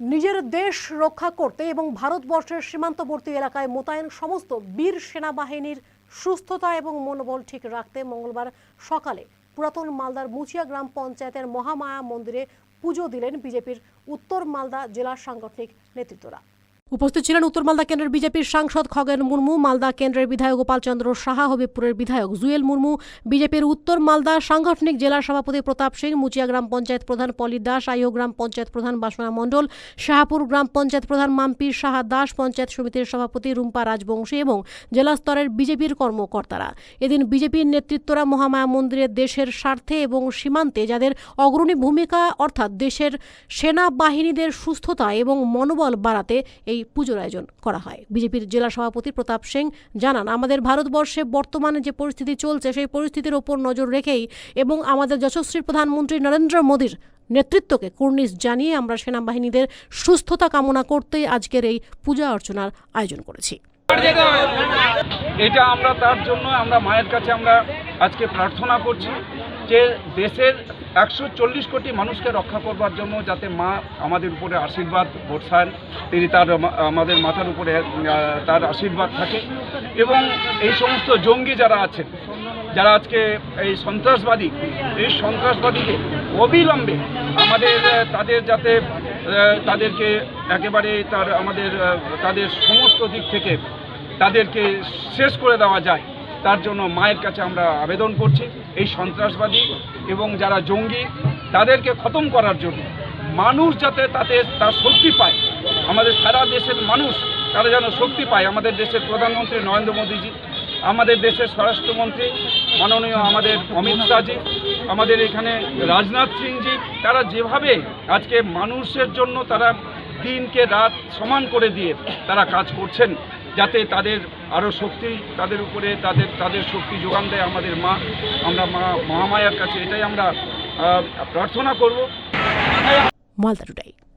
নিজের দেশ রক্ষা করতে এবং ভারতবর্ষের সীমান্তবর্তী এলাকায় মোতায়েন সমস্ত বীর সেনাবাহিনীর সুস্থতা এবং মনোবল ঠিক রাখতে মঙ্গলবার সকালে পুরাতন মালদার মুচিয়া গ্রাম পঞ্চায়েতের মহামায়া মন্দিরে পুজো দিলেন বিজেপির উত্তর মালদা জেলার সাংগঠনিক নেতৃত্বরা। উপস্থিত ছিলেন উত্তর মালদা কেন্দ্রের বিজেপির সাংসদ খগেন মুর্মু, মালদা কেন্দ্রের বিধায়ক গোপালচন্দ্র সাহা, হবিবপুরের বিধায়ক জুয়েল মুর্মু, বিজেপির উত্তর মালদা সাংগঠনিক জেলার সভাপতি প্রতাপ সিং, মুচিয়া গ্রাম পঞ্চায়েত প্রধান পলি দাস, আইও গ্রাম পঞ্চায়েত প্রধান বাসনা মণ্ডল, শাহাপুর গ্রাম পঞ্চায়েত প্রধান মাম্পি সাহা দাস, পঞ্চায়েত সমিতির সভাপতি রুম্পা রাজবংশী এবং জেলা স্তরের বিজেপির কর্মকর্তারা। এদিন বিজেপির নেতৃত্বরা মহামায়া মন্দিরে দেশের স্বার্থে এবং সীমান্তে যাদের অগ্রণী ভূমিকা, অর্থাৎ দেশের সেনাবাহিনীদের সুস্থতা এবং মনোবল বাড়াতে এই পুজোর আয়োজন করা হয়। বিজেপির জেলা সভাপতি প্রতাপ সিং জানান, আমাদের ভারতবর্ষে বর্তমানে যে পরিস্থিতি চলছে, সেই পরিস্থিতির ওপর নজর রেখেই এবং আমাদের যশস্বী প্রধানমন্ত্রী নরেন্দ্র মোদীর নেতৃত্বকে কুর্নিশ জানিয়ে আমরা সেনাবাহিনীদের সুস্থতা কামনা করতেই আজকের এই পূজা অর্চনার আয়োজন করেছি। এটা আমরা তার জন্য আমরা মায়ের কাছে আমরা আজকে প্রার্থনা করছি যে দেশের একশো চল্লিশ কোটি মানুষকে রক্ষা করবার জন্য যাতে মা আমাদের উপরে আশীর্বাদ বর্ষান তিনি তার, আমাদের মাথার উপরে তার আশীর্বাদ থাকে। এবং এই সমস্ত জঙ্গি যারা আছেন, যারা আজকে এই সন্ত্রাসবাদী, এই সন্ত্রাসবাদীকে অবিলম্বে আমাদের, তাদের যাতে তাদেরকে একেবারে তার, আমাদের তাদের সমস্ত দিক থেকে তাদেরকে শেষ করে দেওয়া যায় তার জন্য মায়ের কাছে আমরা আবেদন করছি এই সন্ত্রাসবাদী এবং যারা জঙ্গি, তাদেরকে খতম করার জন্য। মানুষ যাতে তাতে তার শক্তি পায়, আমাদের সারা দেশের মানুষ তারা যেন শক্তি পায়, আমাদের দেশের প্রধানমন্ত্রী নরেন্দ্র মোদীজি, আমাদের দেশের স্বরাষ্ট্রমন্ত্রী মাননীয় আমাদের অমিত শাহজি, আমাদের এখানে রাজনাথ সিংজি, তারা যেভাবে আজকে মানুষের জন্য তারা দিনকে রাত সমান করে দিয়ে তারা কাজ করছেন যাতে তাদের আরও শক্তি তাদের উপরে, তাদের তাদের শক্তি যোগান দেয় আমাদের মা, আমরা মা, মহামায়ার কাছে এটাই আমরা প্রার্থনা করব। মালদা